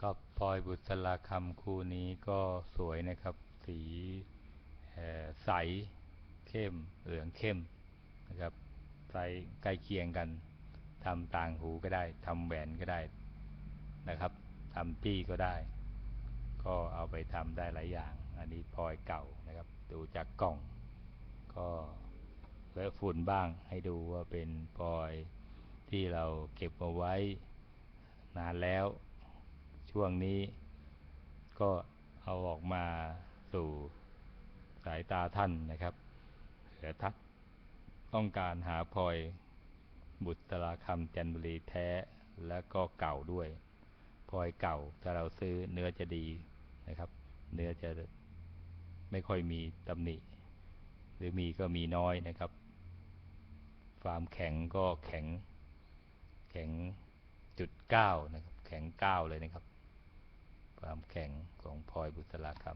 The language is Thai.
ก็พลอยบุษราคำคู่นี้ก็สวยนะครับ สีใสเข้มเหลืองเข้มนะครับไซส์ใกล้เคียงกันทำต่างหูก็ได้ทำแหวนก็ได้นะครับทำตี้ก็ได้ ก็เอาไปทำได้หลายอย่าง อันนี้พลอยเก่านะครับ ดูจากกล่อง ก็เลอะฝุ่นบ้างให้ดูว่าเป็นพลอยที่เราเก็บเอาไว้นานแล้ว ช่วงนี้ ก็เอาออกมาสู่สายตาท่านนะครับเผื่อทักต้องการหาพลอยบุตราคำจันบุรีแท้และก็เก่าด้วยพลอยเก่าถ้าเราซื้อเนื้อจะดีนะครับ เนื้อจะไม่ค่อยมีตำหนิ หรือมีก็มีน้อยนะครับความแข็งก็แข็ง แข็งจุดเก้านะครับ แข็งเก้าเลยนะครับ ความแข็งของพลอยบุษราคำ